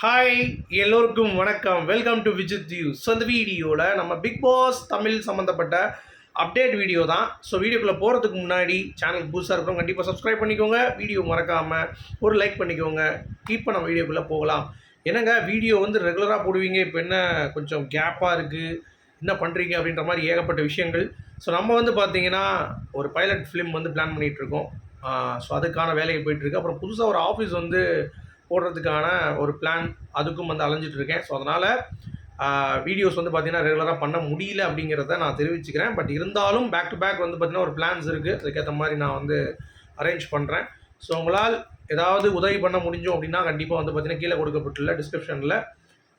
Hi எல்லோருக்கும் வணக்கம். Welcome to Vijith you so இந்த வீடியோவில் நம்ம பிக் பாஸ் தமிழ் சம்மந்தப்பட்ட அப்டேட் வீடியோ தான். ஸோ வீடியோக்குள்ளே போகிறதுக்கு முன்னாடி சேனல் புதுசாக இருக்கிறவங்க கண்டிப்பாக சப்ஸ்கிரைப் பண்ணிக்கோங்க. வீடியோ மறக்காமல் ஒரு லைக் பண்ணிக்கோங்க. இப்போ நம்ம வீடியோக்குள்ளே போகலாம். என்னங்க வீடியோ வந்து ரெகுலராக போடுவீங்க? இப்போ என்ன கொஞ்சம் கேப்பாக இருக்குது என்ன பண்ணுறீங்க அப்படின்ற மாதிரி ஏகப்பட்ட விஷயங்கள். ஸோ நம்ம வந்து பார்த்தீங்கன்னா ஒரு பைலட் ஃபிலிம் வந்து பிளான் பண்ணிகிட்ருக்கோம் ஸோ அதுக்கான வேலைக்கு போயிட்டுருக்கு அப்புறம் புதுசாக ஒரு ஆஃபீஸ் வந்து போடுறதுக்கான ஒரு பிளான் அதுக்கும் வந்து அலைஞ்சிட்டு இருக்கேன். ஸோ அதனால் வீடியோஸ் வந்து பார்த்தீங்கன்னா ரெகுலராக பண்ண முடியல அப்படிங்கிறத நான் தெரிவிச்சுக்கிறேன். பட் இருந்தாலும் பேக் டு பேக் வந்து பார்த்தீங்கன்னா ஒரு பிளான்ஸ் இருக்குது அதுக்கேற்ற மாதிரி நான் வந்து அரேஞ்ச் பண்ணுறேன் ஸோ உங்களால் ஏதாவது உதவி பண்ண முடிஞ்சோம் அப்படின்னா கண்டிப்பாக வந்து பார்த்தீங்கன்னா கீழே கொடுக்கப்பட்டுள்ள டிஸ்கிரிப்ஷனில்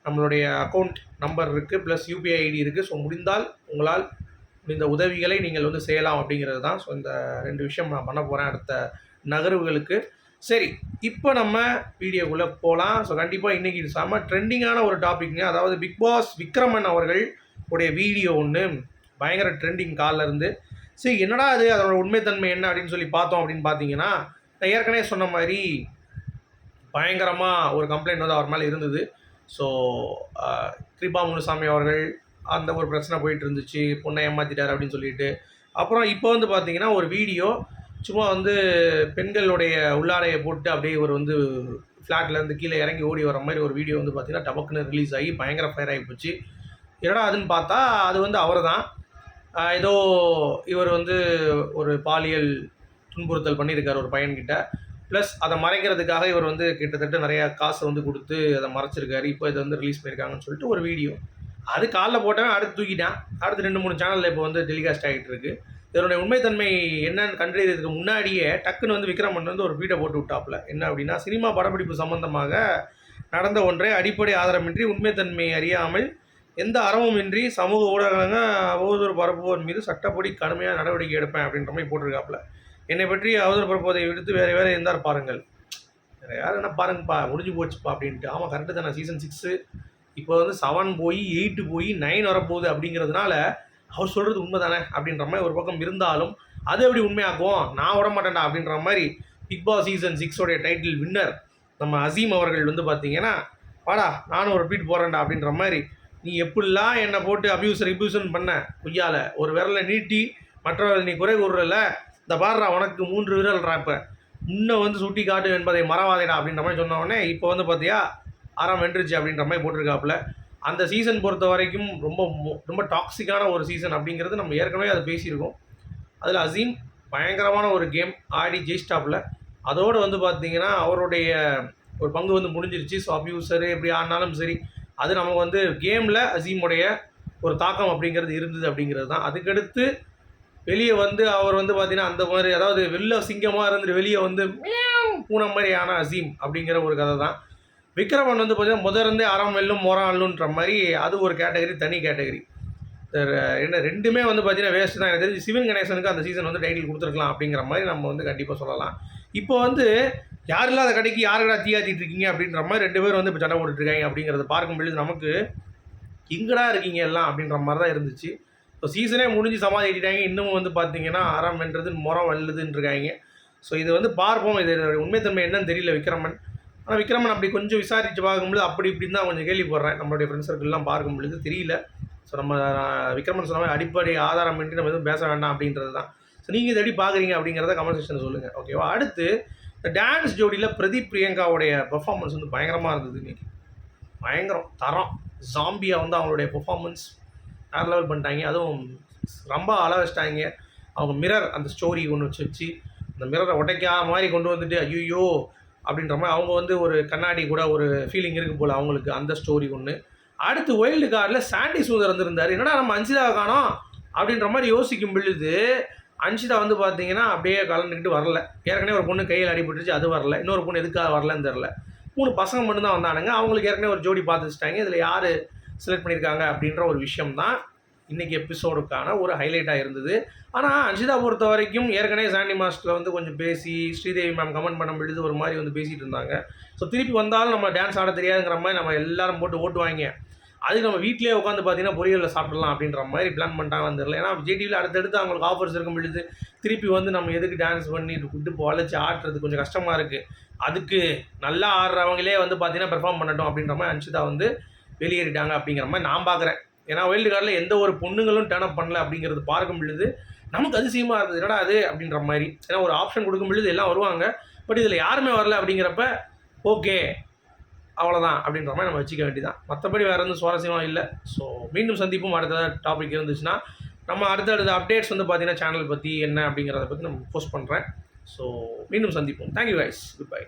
நம்மளுடைய அக்கௌண்ட் நம்பர் இருக்குது ப்ளஸ் யூபிஐ ஐடி இருக்குது ஸோ முடிந்தால் உங்களால் இந்த உதவிகளை நீங்கள் வந்து செய்யலாம் அப்படிங்கிறது தான். ஸோ இந்த ரெண்டு விஷயம் நான் பண்ண போகிறேன் அடுத்த நகர்வுகளுக்கு. சரி இப்போ நம்ம வீடியோக்குள்ளே போகலாம் ஸோ கண்டிப்பாக இன்றைக்கி செம்ம ட்ரெண்டிங்கான ஒரு டாபிக்ங்க அதாவது பிக் பாஸ் விக்ரமன் அவர்கள் உடைய வீடியோ ஒன்று பயங்கர ட்ரெண்டிங் காலில் இருந்து. சரி என்னடா அது அதனோட உண்மைத்தன்மை என்ன அப்படின்னு சொல்லி பார்த்தோம் அப்படின்னு பார்த்தீங்கன்னா நான் ஏற்கனவே சொன்ன மாதிரி பயங்கரமாக ஒரு கம்ப்ளைண்ட் வந்து அவர் மேலே இருந்தது. ஸோ கிருபா முனுசாமி அவர்கள் அந்த ஒரு பிரச்சனை போயிட்டு இருந்துச்சு. பொண்ணை ஏமாத்திட்டார் அப்படின்னு சொல்லிட்டு. அப்புறம் இப்போ வந்து பார்த்தீங்கன்னா ஒரு வீடியோ சும்மா வந்து பெண்களுடைய உள்ளாடையை போட்டு அப்படியே இவர் வந்து ஃப்ளாட்லேருந்து கீழே இறங்கி ஓடி வர மாதிரி ஒரு வீடியோ வந்து பார்த்திங்கன்னா டபக்குன்னு ரிலீஸ் ஆகி பயங்கர ஃபயர் ஆகி போச்சு. என்னடா அதுன்னு பார்த்தா அது வந்து அவர் தான் ஏதோ இவர் வந்து ஒரு பாலியல் துன்புறுத்தல் பண்ணியிருக்கார் ஒரு பையன்கிட்ட. ப்ளஸ் அதை மறைக்கிறதுக்காக இவர் வந்து கிட்டத்தட்ட நிறையா காசை வந்து கொடுத்து அதை மறைச்சிருக்காரு. இப்போ இதை வந்து ரிலீஸ் பண்ணியிருக்காங்கன்னு சொல்லிட்டு ஒரு வீடியோ அது காலைல போட்டவன் அடுத்து தூக்கிட்டான். அடுத்து ரெண்டு மூணு சேனலில் இப்போ வந்து டெலிகாஸ்ட் ஆகிட்டு இருக்குது இதனுடைய உண்மைத்தன்மை என்னன்னு கண்டறியதுக்கு முன்னாடியே டக்குன்னு வந்து விக்ரமன் வந்து ஒரு வீடை போட்டு விட்டாப்புல. என்ன அப்படின்னா சினிமா படப்பிடிப்பு சம்பந்தமாக நடந்த ஒன்றை அடிப்படை ஆதாரமின்றி உண்மைத்தன்மை அறியாமல் எந்த அறமுமின்றி சமூக ஊடகங்கள் அவதூறு பரப்புவோர் மீது சட்டப்படி கடுமையாக நடவடிக்கை எடுப்பேன் அப்படின்ற மாதிரி போட்டிருக்காப்புல. என்னை பற்றி அவதூறு பரப்புவதை விடுத்து வேறு வேறு இருந்தார் பாருங்கள். வேறு யார் என்ன பாருங்கப்பா முடிஞ்சு போச்சுப்பா அப்படின்ட்டு. ஆமாம் கரெக்டு தானே. சீசன் சிக்ஸு இப்போ வந்து செவன் போய் எயிட்டு போய் நைன் வரப்போகுது அப்படிங்கிறதுனால அவர் சொல்கிறது உண்மை தானே அப்படின்ற மாதிரி ஒரு பக்கம் இருந்தாலும் அது எப்படி உண்மையாக்கும் நான் விட மாட்டேன்டா அப்படின்ற மாதிரி பிக் பாஸ் சீசன் சிக்ஸோடைய டைட்டில் வின்னர் நம்ம அசீம் அவர்கள் வந்து பார்த்தீங்கன்னா வாடா நானும் ஒரு பீட் போகிறேன்டா அப்படின்ற மாதிரி நீ எப்படிலாம் என்னை போட்டு அபியூசர் இபியூசன் பண்ண? பொய்யால. ஒரு விரலை நீட்டி மற்றவர்கள் நீ குறை கூறுறல இந்த பாடுறா உனக்கு மூன்று விரல்றா இப்போ. முன்னே வந்து சுட்டி காட்டு என்பதை மறவாதேடா அப்படின்ற மாதிரி சொன்ன உடனே இப்போ வந்து பார்த்தியா அறம் வென்றுச்சு அப்படின்ற மாதிரி போட்டிருக்காப்புல. அந்த சீசன் பொறுத்த வரைக்கும் ரொம்ப ரொம்ப டாக்ஸிக்கான ஒரு சீசன் அப்படிங்கிறது நம்ம ஏற்கனவே அதை பேசியிருக்கோம். அதில் அசீம் பயங்கரமான ஒரு கேம் ஆடி ஜெயிஸ்டாப்பில் அதோடு வந்து பார்த்தீங்கன்னா அவருடைய ஒரு பங்கு வந்து முடிஞ்சிருச்சு. ஸோ அபியூசரு எப்படி ஆனாலும் சரி அது நமக்கு வந்து கேமில் அசீமுடைய ஒரு தாக்கம் அப்படிங்கிறது இருந்தது அப்படிங்கிறது தான். அதுக்கடுத்து வெளியே வந்து அவர் வந்து பார்த்தீங்கன்னா அந்த மாதிரி அதாவது வெளில சிங்கமாக இருந்துட்டு வெளியே வந்து பூனை மாதிரி ஆன அசீம் அப்படிங்கிற ஒரு கதை தான். விக்ரமன் வந்து பார்த்தீங்கன்னா முதல் இருந்தே அறம் வெல்லும் மொரம் அல்லுன்ற மாதிரி அது ஒரு கேட்டகரி தனி கேட்டகரி. என்ன ரெண்டுமே வந்து பார்த்தீங்கன்னா வேஸ்ட் தான். எனக்கு தெரிஞ்சு சிவன் கணேசனுக்கு அந்த சீசன் வந்து டைட்டில் கொடுத்துருக்கலாம் அப்படிங்கிற மாதிரி நம்ம வந்து கண்டிப்பாக சொல்லலாம். இப்போ வந்து யார் இல்லாத கடைக்கு யாருக்கடா தீயாத்திட்டு இருக்கீங்க அப்படின்ற மாதிரி ரெண்டு பேரும் வந்து இப்போ சண்டை போட்டுட்டு இருக்காங்க அப்படிங்கிறத பார்க்கும் பொழுது நமக்கு இங்கடா இருக்கீங்க எல்லாம்? அப்படின்ற மாதிரி தான் இருந்துச்சு. இப்போ சீசனே முடிஞ்சு சமாளிக்கிட்டாங்க இன்னமும் வந்து பார்த்தீங்கன்னா அறம் வென்றது முறம் வல்லுதுன்னு இருக்காங்க. ஸோ இது வந்து பார்ப்போம். இது உண்மைத்தன்மை என்னன்னு தெரியல விக்ரமன் ஆனால் விக்ரமன் அப்படி கொஞ்சம் விசாரித்து பார்க்கும்போது அப்படி இப்படின்னு தான் கொஞ்சம் கேள்விப்படுறேன் நம்மளுடைய ஃப்ரெண்ட்ஸ் சர்க்கிள்லாம் பார்க்கும் பொழுது தெரியல. ஸோ நம்ம விக்ரமன் சொன்ன மாதிரி அடிப்படை ஆதாரமின்றி நம்ம எதுவும் பேச வேண்டாம் அப்படின்றது தான். ஸோ நீங்கள் இது எப்படி பார்க்குறீங்க அப்படிங்கிறத கமெண்ட் சொல்லுங்கள் ஓகேவா அடுத்து இந்த டான்ஸ் ஜோடியில் பிரதீப் பிரியங்காவுடைய பெர்ஃபார்மன்ஸ் வந்து பயங்கரமாக இருந்தது இன்னைக்கு. பயங்கரம் தரம். ஜாம்பியாக வந்து அவங்களுடைய பெர்ஃபார்மன்ஸ் வேறு லெவல் பண்ணிட்டாங்க. அதுவும் ரொம்ப அள வச்சிட்டாங்க. அவங்க மிரர் அந்த ஸ்டோரி ஒன்று வச்சு வச்சு அந்த மிரரை உடைக்காத மாதிரி கொண்டு வந்துட்டு ஐயோ அப்படின்ற மாதிரி அவங்க வந்து ஒரு கண்ணாடி கூட ஒரு ஃபீலிங் இருக்கு போல் அவங்களுக்கு அந்த ஸ்டோரி ஒன்று அடுத்து ஒயில்டு கார்டில் சாண்டி சுந்தர் வந்திருந்தார். என்னடா நம்ம அன்சிதாவை காணோம்? அப்படின்ற மாதிரி யோசிக்கும் பொழுது அன்சிதா வந்து பார்த்தீங்கன்னா அப்படியே கலந்துக்கிட்டு வரல. ஏற்கனவே ஒரு பொண்ணு கையில் அடிபட்டுருச்சு அது வரல. இன்னொரு பொண்ணு எதுக்காக வரலன்னு தெரில மூணு பசங்க மட்டும்தான் வந்தானுங்க. அவங்களுக்கு ஏற்கனவே ஒரு ஜோடி பார்த்து இதில் யார் செலக்ட் பண்ணியிருக்காங்க அப்படின்ற ஒரு விஷயம் தான் இன்றைக்கி எபிசோடுக்கான ஒரு ஹைலைட்டாக இருந்தது. ஆனால் அன்ஷிதா பொறுத்த வரைக்கும் ஏற்கனவே சாண்டி மாஸ்டரில் வந்து கொஞ்சம் பேசி ஸ்ரீதேவி மேம் கமெண்ட் பண்ண பொழுது ஒரு மாதிரி வந்து பேசிகிட்டு இருந்தாங்க. ஸோ திருப்பி வந்தாலும் நம்ம டான்ஸ் ஆட தெரியாதுங்கிற மாதிரி நம்ம எல்லாரும் போட்டு ஓட்டுவாங்க அதுக்கு நம்ம வீட்டிலேயே உட்காந்து பார்த்தீங்கன்னா பொரியலில் சாப்பிடலாம் அப்படின்ற மாதிரி பிளான் பண்ணிட்டாங்க வந்துடல ஏன்னா விஜய் டிவியில் அடுத்தடுத்து அவங்களுக்கு ஆஃபர்ஸ் இருக்கும் பொழுது திருப்பி வந்து நம்ம எதுக்கு டான்ஸ் பண்ணி விட்டு வளைச்சி ஆடுறது கொஞ்சம் கஷ்டமாக இருக்குது அதுக்கு நல்லா ஆடுறவங்களே வந்து பார்த்தீங்கன்னா பெர்ஃபார்ம் பண்ணட்டும் அப்படின்ற மாதிரி அன்ஷிதா வந்து வெளியேறிட்டாங்க அப்படிங்கிற மாதிரி நான் பார்க்குறேன் ஏன்னா வைல்டு கார்டில் எந்த ஒரு பொண்ணுங்களும் டேர்ன் அப் பண்ணல அப்படிங்கிறது பார்க்கும் பொழுது நமக்கு அதிசயமாக இருந்தது. என்னடா அது அப்படின்ற மாதிரி. ஏன்னா ஒரு ஆப்ஷன் கொடுக்கும் பொழுது எல்லாம் வருவாங்க. பட் இதில் யாருமே வரல அப்படிங்கிறப்ப ஓகே அவ்வளோதான் அப்படின்ற மாதிரி நம்ம வச்சுக்க வேண்டியதான் மற்றபடி வேறு எதுவும் சுவாரஸ்யமாக இல்லை. ஸோ மீண்டும் சந்திப்பும். அடுத்த டாபிக் இருந்துச்சுன்னா நம்ம அடுத்தடுத்த அப்டேட்ஸ் வந்து பார்த்தீங்கன்னா சேனல் பற்றி என்ன அப்படிங்கிறத பற்றி நம்ம போஸ்ட் பண்ணுறேன் ஸோ மீண்டும் சந்திப்போம். Thank you guys good bye